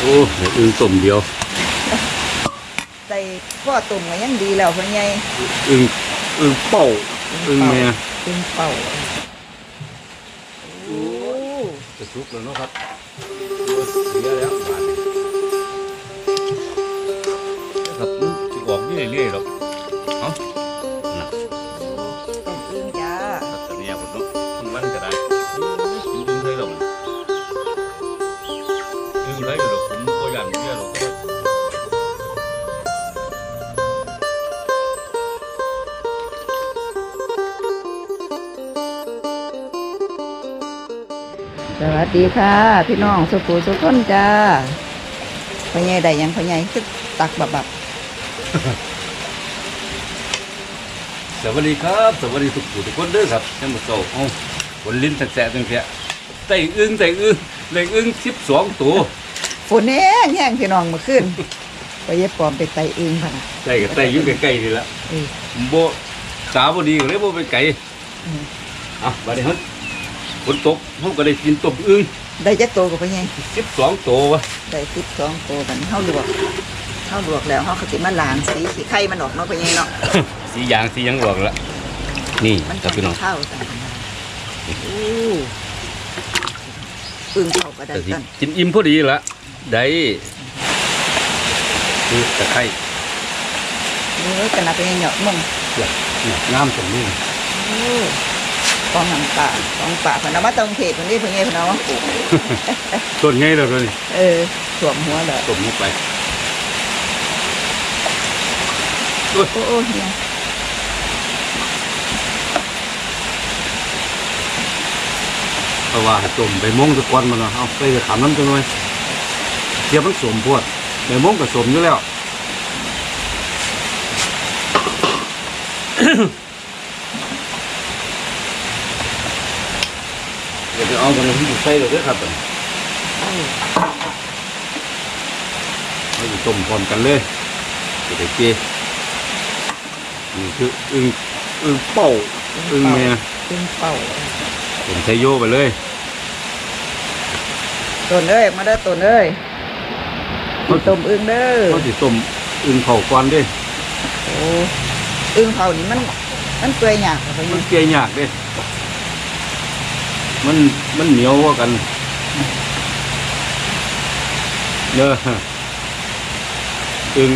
โอ้เดี๋ยวอึ้งต้มเดียวใส่พ่อตุ่มก็ยังดีแล้วพ่อใหญ่อึ้งอึ้งเป่าอึ้งแม่อึ้งเป่าโอ้จะสุกแล้วเนาะครับเยอะแล้วบาดนี้ครับมันสิออกเรื่อยๆหรอกเอ้า สวัสดีค่ะ พี่น้องสุขุสุขคนจ้าพ่อใหญ่ได้หยังพ่อใหญ่คือตักบับบับสวัสดีครับสวัสดีทุกผู้ทุกคนเด้อครับท่านผู้ชมเอ้าคนลิ้นแสะๆตั้งแต่ไต่อึ้งไต่อึ้งเลยอึ้งสิบสองตัวฝนแห้งแห้งพี่น้องเมื่อคืนพ่อใหญ่ปลอมไปไต่อึ้งพะนะไต่กับไต่อยุ่งใกล้ๆนี่ละเออโบสาวบดีก็เลยโบไปไก่อืมอะบัดนี้ฮะ ฝนตกเขาก็ได้กินต้มอึ้งได้จักโตกับพ่อใหญ่สิบสองตัววะได้สิบสองโตกันเฮาลวกเฮาลวกแล้วเฮาก็สิมาล้างสีขี้ไข่มันออกเนาะพ่อใหญ่เนาะสียางสีหยังหลอกละนี่มันครับพี่น้องเข้ากันโอ้ปึ้งเข้าก็ได้แต่สิกันกินอิ่มพอดีละได้คือตะไคร้นี่กันนะเป็นเหยาะมึงเนี่ยเนี่ยงามตรงนี้โอ้กองหนังป่ากองป่าเพนเอามาตรงเขตคนนี้เพิ่นไงเพิ่นเอามาปลูกต้นไงเราเลยเออสวมหัวเลยต้มลงไปโอ้โอ้เฮียเพราะว่าให้ต้มใบมงตะกอนมันเนาะเอาไปขำน้ำจังหน่อยเทียบมันสมพวดใบมงก็สมอยู่แล้ว ดี๋ยวจะเอากันที่ใส่เลยเด้อครับเราจะต้มพร้อมกันเลยจะได้เกนี่คืออึ่งอึ่งเป่าอึ่งแม่ปึ้งเป่าผมใช้โยไปเลยต้นเอ้ยมาเด้อต้นเอ้ยกินต้มอึ้งเด้อก็สิต้มอึ่งเผาก่อนเด้โอ้อึ้งเผานี่มันมันเปื่อยยากอะเพิ่นมันเกลี่ยยากเด้ มันมันเหนียวกว่ากันเนอะอึ่ง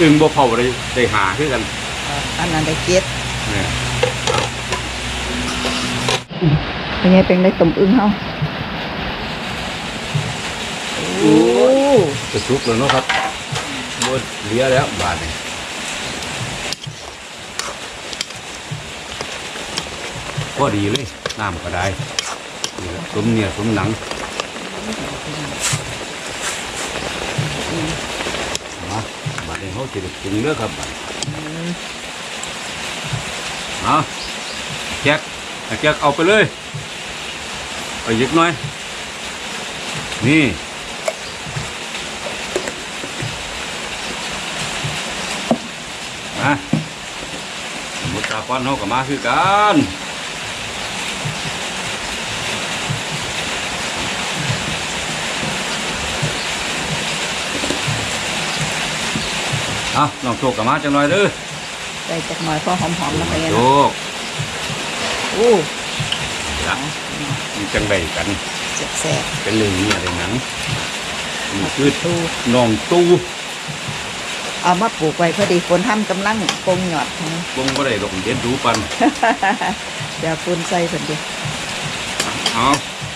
อึ่งบ่เผาได้ได้หาคือกัน อันนั้นได้เจ็ดเนี่ยเป็นไงเป็นได้ต้มอึ้งเฮาโอ้จะสุกแล้วเนาะครับหมดเหลือแล้วบาทนี่พอดีเลยน้ำก็ได้นี่แหละ สมเนี่ยสมหนังมาบาทนี้เขาจะได้ปรุงเด้อครับบาดนี้เอาแจกแจกเอาไปเลยเอาอีกหน่อย นี่มาสมุทรสาครเขาก็มาคือกัน อาน้องโชคก็มาจังหน่อยเด้อได้จักหน่อยพอหอมๆแล้วไปไงโชเนาะคโอ้นะมีจังใดกันแซ่บเป็นเรื่องนี้อะไรหนังนี่คือๆตูน้องตู้เอามาปลูกไว้พอดีฝนทำกำลังปงหยอดของบงก็ได้ดอกเด็ดดูปันเดี๋ยวฝุ่นใส่เพิ่นดิเอา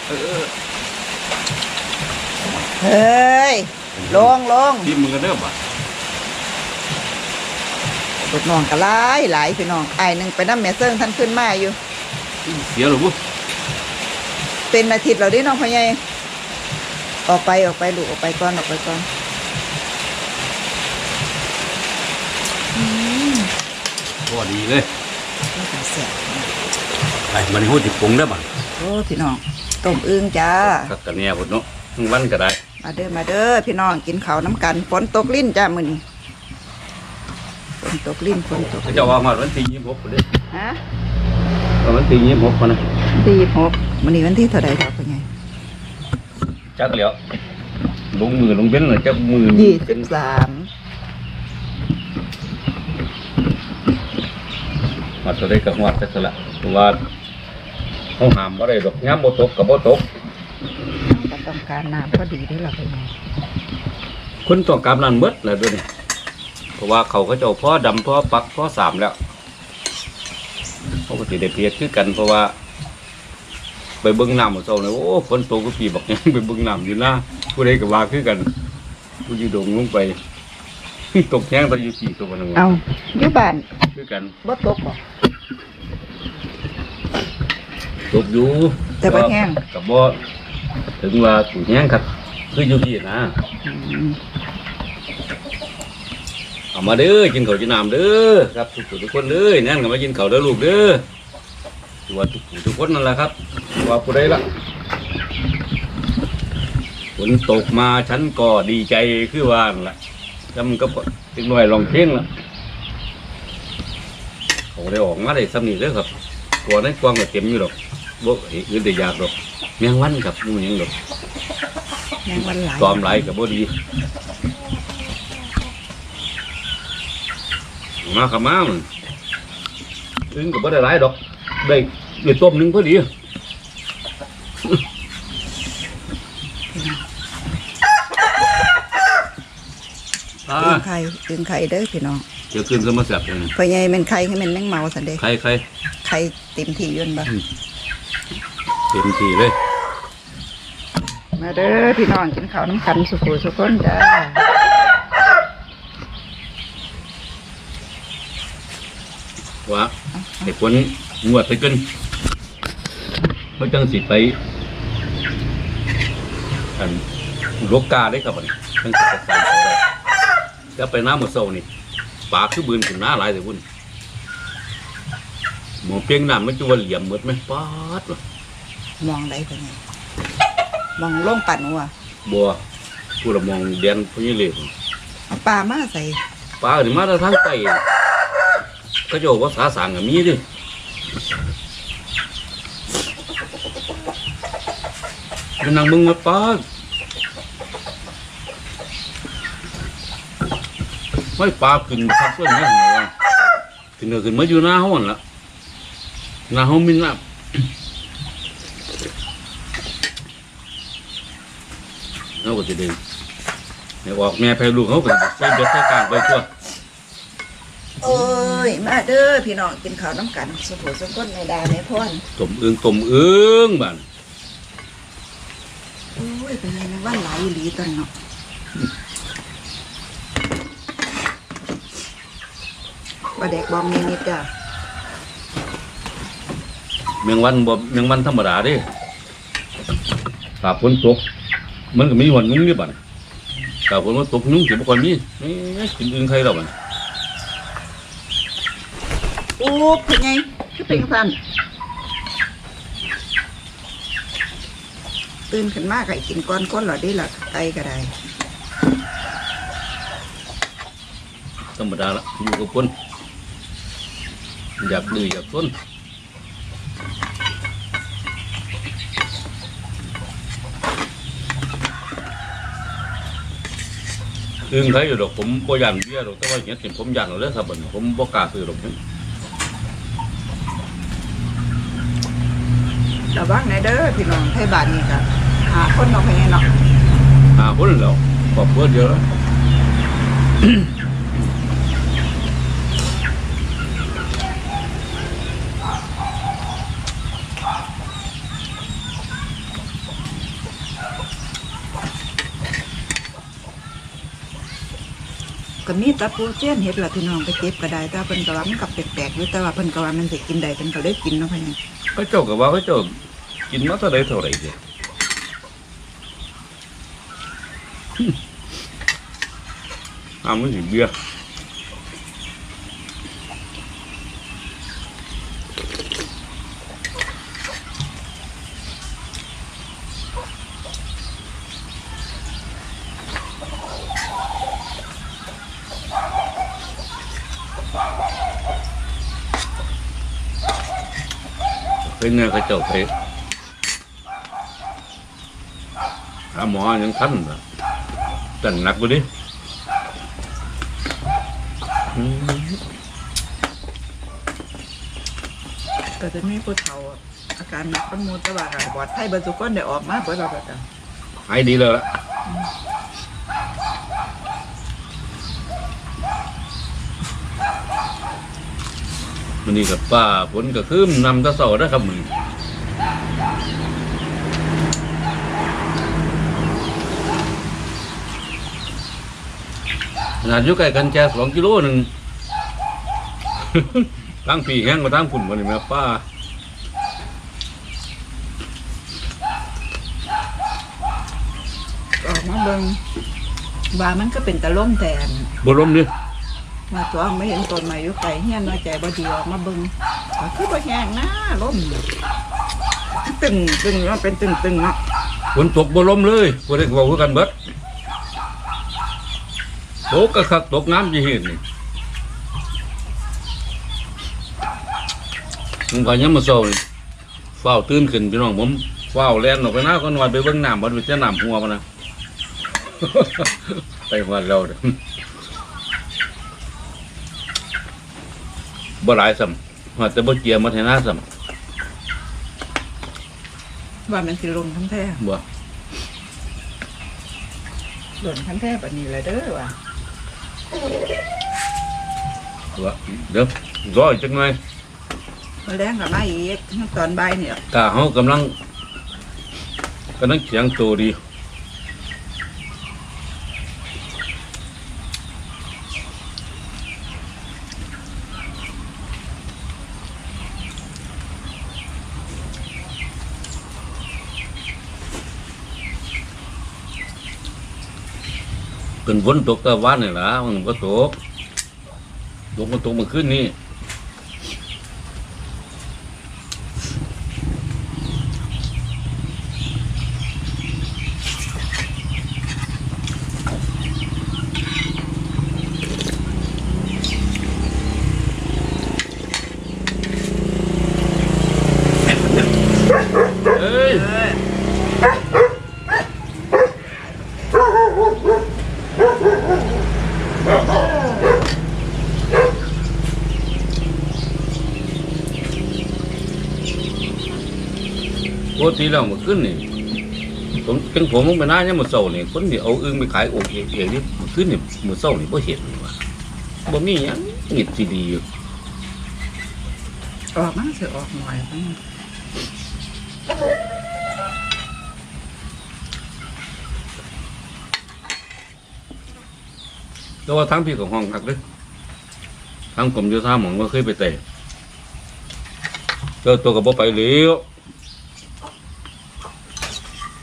เออเออเฮ้ยลงลงที่มือเด้อบ่ ปดน้องก็หลายหลายพี่น้องไอ้ายหนึ่งไปน้ำแม่เซิงท่านขึ้นมาอยู่ เสียหรือบุเป็นอาทิตย์เราดิน้องพ่อใหญ่ออกไปออกไปลูกออกไปก่อนออกไปก่อนพอดีเลยนี่ก็แซ่บไปมันหูจิปรุงเด้อบ่โอ้พี่น้องต้มอึ่งจ้ากักกันเนี่ยพุ่นเนาะทั้งวันก็ได้ มาเด้อมาเด้อพี่น้องกินข้าวน้ำกันฝนตกลิ้นจ้ามื้อนี้ ฝนตกลิ้นฝนตกเขาเจะว่ามาวันที่ยี่สิบหกพุ่นเด้อฮะวันที่ยี่สิบหกพุ่นนะดีหกมื้อนี้วันที่เท่าใดครับพ่อใหญ่จักแล้วลงมือลงเบ้นเลยจักมือยี่สิบสามมาตัวได้กับวัดจักละเพราะว่าเขาห้ามอะไรดอกย้ำบ่ตกกับบ่ตกก็ต้องการน้ำพอดีได้หรอพ่อใหญ่คนต้องการนั่นหมดแล้วเด้วยวนี่ เพราะว่าเขาก็เจ้าพ่อดำพ่อปักพ่อสามแล้วเขาก็สิได้เพียรคือกันเพราะว่า ไปเบิ้งน้ำหมดเจ้าเลยโอ้ฝนตกก็ปีบักยังไปเบิ้งน้ำอยู่นะผู้ใดก็ว่าคือกันผู้อยีดงลงไป ตกแห้งตอนอยู่ปีตัวมันเอาอยู่บ้านคือกันบ่ตกบ่ตกอยู่แต่บ่แห้งกับบ่ถึงว่าถูกแห้งครับ คืออยู่ที่นะ อืม เอามาเด้อกินข้าวกินน้ำเด้อครับทุกคนทุกคนเลยนั่นก็มากินข้าวเด้อลูกเด้อตัวทุกผู้ทุกคนนั่นแหละครับว่าผู้ใดละฝนตกมาฉันก็ดีใจคือว่านั่นละจำก็ติดหน่วยลองเพลงละเขาได้ออกมาได้สำนีเลยครับตัวนั้นกว้างก็เต็มอยู่หรอกบ่เห็นอื่นได้ยากหรอกแมงวันครับมูยังหรอกแมงวันหลายตอมไหลกับบ่ดี มาขับมามันอึ้งกับบ่ได้หลายดอก ได้ได้ต้มหนึงพอดีอ่าอึ่งไข่อึ่งไข่เด้อพี่น้องเดี๋ยวขึ้นสมาแสบเลยพ่อใหญ่เป็นไข่ให้มันแมงเมาสันเด้ใครใครไข่เต็มที่อยืนบ่เต็มทีเลย มาเด้อพี่น้องกินข้าวน้ำกันสุขุสุขคนจ้า ว่าไอ้คนงวดไปจนเขาจังสิไปอันลกกาได้ครับอันจังสิจัดการเขาได้แล้วไปน้ำมือโซนี่ปลาคือบืนถึงหน้าหลายแต่พุ่นหมอเพียงน้ำมันจะว่าเหลี่ยมหมดไหมป๊าดว่ะมองได้พ่อใหญ่มองลงปั่นหัวบัวผู้ละมองเดียนพวกนี้เลยเอาปลามาใส่ปลาถึงมาทางใต้ ก็จะบอกว่าสาสางกับมีดิเป็นนางมึงมาปลาไม่ปลาขึ้นพักเพื่อนนี่เหรอวะขึ้นก็ขึ้นมาอยู่หน้าห้องละหน้าห้องมินน้ำเขาก็จะเดินเดี๋ยวออกแม่แพ้ลูกเขาก็ใส่เบ็ดใส่กางไปทั่วโอ้ ยมาเด้อพี่น้องกินข้าวน้ำกันสุขุสุขคนในดาในพรต้มอึ้งต้มอึ้งบ้านโอ้ยเป็นไงนะว่าหลายอีหลีตอนเนาะว่าเด็กบอมนิดนิดๆจ้ะเมียงวันบ่เมียงวันธรรมดาเดิตาฝนตกมันก็มีวันนุ่งนี่บ้านตาฝนมันตกนุ่งสิบ่ค่อยมีนี่กินอึ้งใครแล้วบ้าน โอ้เป็นไงคือเป็นสันตื่นขึ้นมากไก่กินก้อนก้นหรอได้ล่ะไก่ก็ได้ธรรมดาละอยู่กับคนอยากดื้ออยากซนอึ้งใครอยู่ดอกผมบ่ยันเบี้ยดอกแต่ว่าเห็นสิผมยันเอเลยครับบันผมบ่กล้าซื้อดอก ระวังในเด้อพี่น้องไทยบ้านนี่ก็หาคนเนาะเป็นไงเนาะหาคนแล้วครอบครัวเดียวแล้วก็มีแตะปูเสี้ยนเห็ดละพี่น้องไปเก็บก็ได้แต่ว่าเพิ่นก็ว่ามันกับแปลกๆอยู่แต่ว่าเพิ่นก็ว่ามันสิกินได้เพิ่นก็เลยกินเนาะพี่น้องก็เจ้าก็ว่าก็เจ้ากินมาเท่าไรเท่าไรเดียอ้ามันสิเบี้ ยเป็นไงเขาเจ้าไปหาหมอยังทันนะจันหนักกว่าดิอืมก็จะมีผู้เฒ่าอาการหนักเป็นมูลตะบากบอดไทยเบรรจุก้นได้ออกมาเปิดเราก็จะหายดีแล้วล่ะมันนี่กับป้าฝนก็คืมนำตะเสานะครับมัน นาดอยู่ใกล้กันแค่สองกิโลหนึ่ง ตั้งปีแห้งมาตั้งฝุ่นมาเลยแม่ป้าออกมาเบิ่งว่ามันก็เป็นตะล่มแทนบรมนี่มาตัวไม่เห็นต้นไม้อยู่ไกลเฮียนน้อยใจบ่ดีออกมาเบิ่งก็คือบ่แห้งนะล่มตึงตึงมันเป็นตึงตึงเนาะฝนตกบรมเลยพวกเด็กบอกกันเบิด ตกกระคักตกน้ำจะเห็นนี่มันก็ยังมาโซ่นี่เฝ้าวตื่นขึ้นพี่น้องผมเฝ้าวแล่นออกไปหน้าก็นอนไปเบิ่งน้ำบัดไปเจ้าน้ำหัวมันนะไปหัวเราเด้อบ่หลายซ้ำว่าแต่บ่เจียมาเทนาซ้ว่ามันสิลงทั้งแท้ำบ่หล่นทั้งแท้แบบนี้เลยเด้อว่ะ ว่าเดี๋ยวรออีกจังหน่อยมาแรงกับมาอีกตอนบ่ายเนี่ยกาเฮากำลังกำลังเขียงตัวดี ขึ้นฝนตกตะวันนี่ล่ะมันก็ตกตกมันตกเมาขึ้นนี่ ปกติแล้วมันขึ้นนี่ผมเป็นผมมันไปหน้าเนี่ยามมันเศร้านี่คนที่เอาอึ้งไปขายโอเคเองนี่มันขึ้นนี่มันเศร้านี่บ่เห็นว่าบ่มีหยังงิดสิดีอยู่ออกมาสิออกหน่อยมันแต่ว่าทั้งพี่ของห้องคักเด้อทั้งผมอยู่ท่าหมองก็เคยไปแต่เจ้าตัวก็บ่ไปแล้ว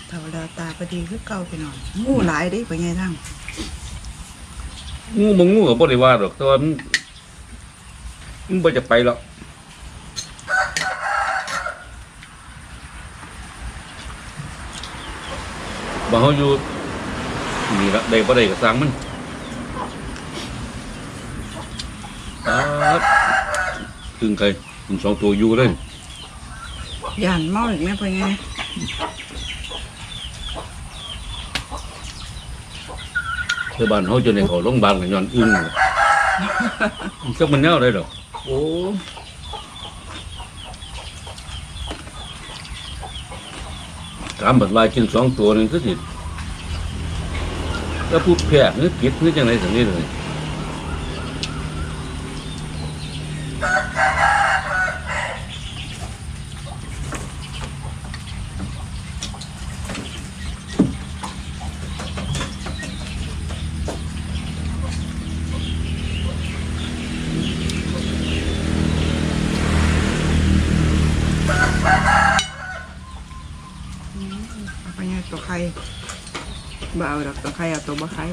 เท่าดา ตาพอดีคือเก่าไปหน่อยงูหลายเดิไปไงทั้งงูบ่งูก็บ่ได้ว่าดอกแต่ว่ามันมันบ่จะไปหรอกบ่เฮาอยู่นี่ละได้บ่ได้ก็สร้างมันครับถึงไกลถึงสองตัวอยู่เลยย่านเมาอีกแม่ไปไง เทบ้านเขาจนในเขาลงบางกันย้อนอึ้งจักมันแน่วได้หรอกโอ้ถามบัดลายกินสองตัวนึงก็สิแล้วพูดแพ้นึกผิดนึกจังไดสักนิดเลย เอาไปไงตัวใคร บ่เอาดอกตัวใครเอาตัวบ่ใคร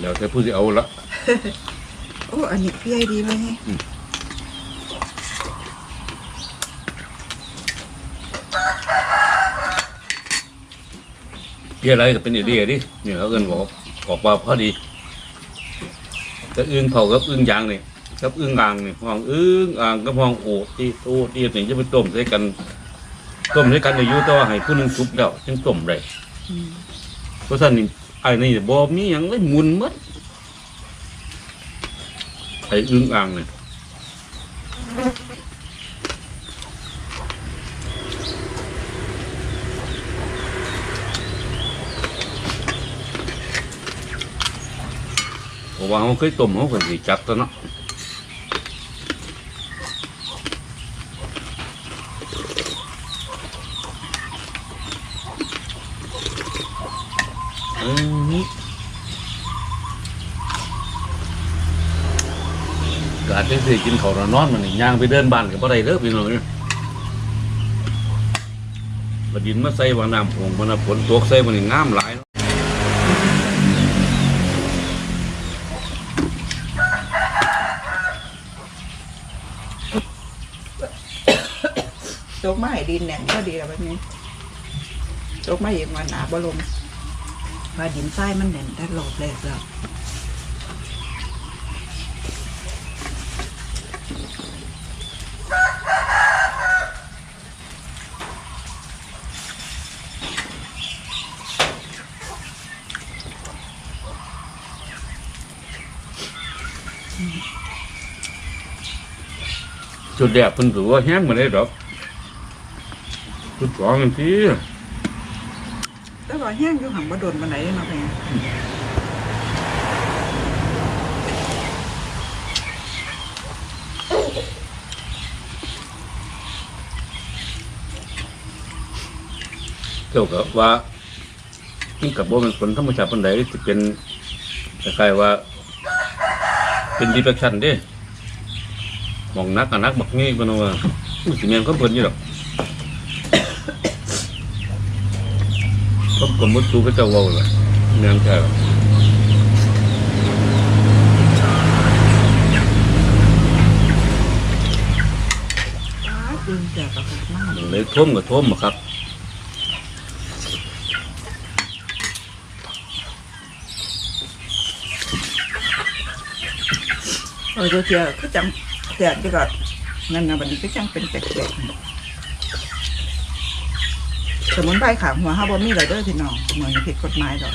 แล้วแต่ผู้สิเอาละโอ้อันนี้พี่ไอดีไหมให้เพี้ยอะไรก็เป็นไอเดียดิเนี่ยเขาเอิ้นบอกออกมาพอดีก็อึ้งเผากับอึ้งยางนี่กับอึ้งอ่างนี่ห้องอึ้งอ่างกับห้องโอที่โอที่นี่จะไปต้มใส่กัน ต้มด้วยกันอายุแต่ว่าให้ผู้หนึงสุกแล้วจึงต้มได้อืมเพราะฉะนั้นนี่ไอ้นี่บ่มีหยังเลยหมุนหมดไอ้อึ้งอ่างเนี่ยเพราะว่าเขาเคยต้มเขาก็สิจับตัวเนาะ อืมการที่สิกินข้าวแล้วนอนมันนี่ย่างไปเดินบ้านก็บ่ได้เด้อพี่น้องเนี่ยบดินมาใส่ว่าน้ำผงมันน่ะฝนตกใส่มันนี่งามหลายเนาะจกมาให้ดินแหน่งก็ดีแล้วแบบนี้ จกมาอีกวันหนาบ่ลมว่าดินทรายมันแน่นแต่หลบแรกแล้วจุดแรกเพิ่นถือว่าแห้งมาได้ดอกจุดสองกันที แห้งอยู่หังบ่โดนมาไหนเนาะเพียงเกี่ยวกับว่ามันกับว่ามันผลธรรมชาติปันใดที่เป็นคล้ายๆว่า เป็นดีเฟคชันเด้มองนักกับนักบักงี้กันว่าอู้สิแมนก็เพิ่นอยู่ดอก ก็กลมมุดตูก็จ้าเว้าเลยแม่นแท้อ้าตื่นแจกกับมากเลยท่วมกับท่วมครับเออตัวเชียคือจังแดดดีกว่านั่นนะบัดนี้ก็จังเป็นแปลกๆ สมุนไพรขางหัวห้าบ่มีเลยเด้อพี่น้องเหมือนผิดกฎหมายดอก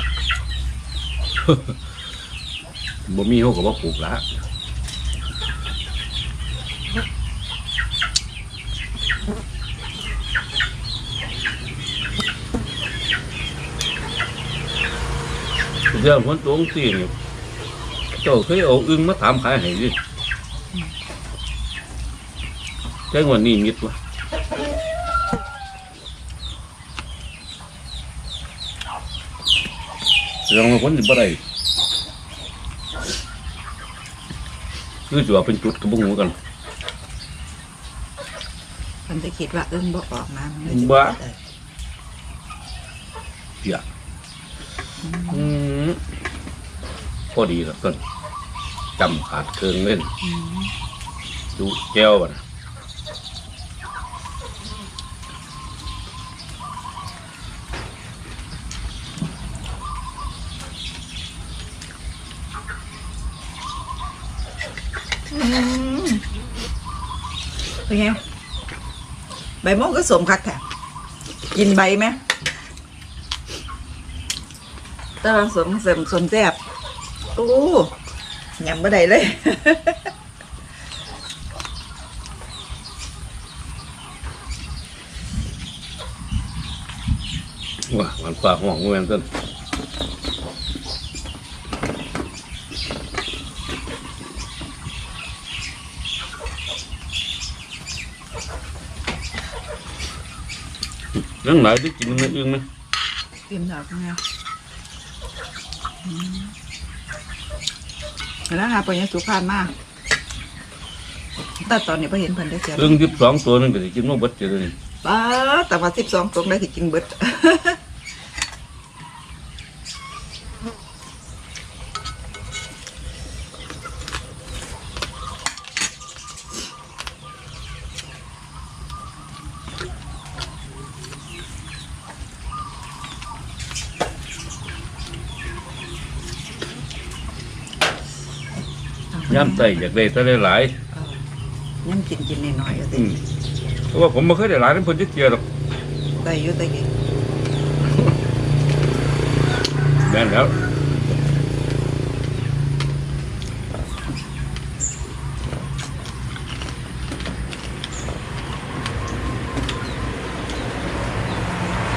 บ่มีเขาก็บ่ปลูกละเรื่องคนตัวองค์สี่นี่เจ้าเคยเอาอึ้งมาถามขายให้ดิแจ้งวันนี้มิดวะ เรื่องมันคนสิบ่ได้คือจะว่าเป็นจุดกระบุงหูกันมันจะคิดว่าเอิ้งบ่ออกมามันเลยบ้าเออเสียอืมพอดีแล้วต้นจำขาดเครื่องเล่นอืมดูแก้วบ่นะ เป็นไงใบมงก็สมคักแท้กินใบไหมแตว่าสมเสริมสมแซ่บโอ้ยำบ่ได้เลยว่ามันปากห้องเงินต้น เรื่องไหนที่กินมันอึ้งไหมกินดอกไงอืมแล้วหาปัญญาสุขานมากแต่ตอนนี้พอเห็นเพิ่นได้เสียอึ้งยิบสองตัวนึงก็สิกินมาเบิดเจอเลยป้าดแต่ว่าสิบสองตรงได้ที่กินเบิด ย่ำไตอยากได้แต่ได้หลายเออย่ำกินกินหน่อยๆก็ๆสิอืมเพราะว่าผมไม่เคยได้หลายนั้นเพิ่นจะเกียหรอกได้อยู่ตะกี้แม่นแล้ว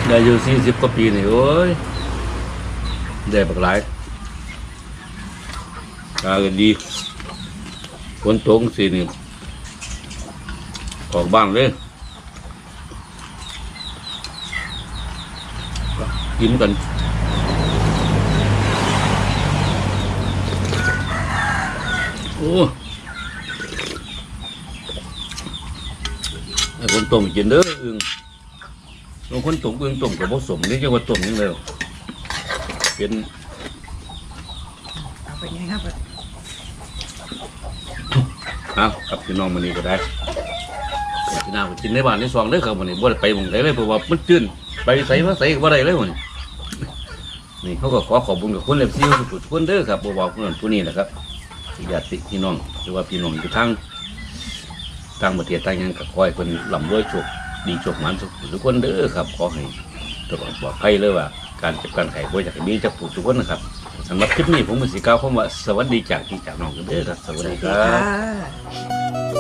ได้อยู่สี่สิบกว่าปีนี่โอ้ยได้บักหลายตากันดี ฝนตกสินี่ออกบ้างเลยกินกันโอ้ไอ้คนต้มกินเด้ออึงบางคนต้มอึงต้มกับผสมนี่จะว่าต้มยังไงหรอกเป็นเอาไปไงครับ อากับพี่น้องมันนี่ก็ได้พี่น้าไปกินในบ้านในซองเด้อครับมันนี่บ่ได้ไปหมองไหนเลยเพราะว่ามันจืนไปใส่มาใส่ก็บ่ได้เลยมันนี่เขาก็ขอขอบคุณกับคนเล็บซิวทุกคนเด้อครับบ่บอกคนนั้นผู้นี้แหละครับญาติพี่น้องหรือว่าพี่น้องอยู่ทางต่างประเทศต่างยังก็ขอให้คนลำรวยโชคดีโชคหมันทุกทุกคนเด้อครับขอให้ตลอดปลอดภัยเลยว่า การจับการไข่บ่อยากให้มีจากผู้ทุกคนนะครับ สำหรับคลิปนี้ผมมือสีก้าวเข้ามาสวัสดีจากพี่จากน้องกันเด้อครับสวัสดีครับ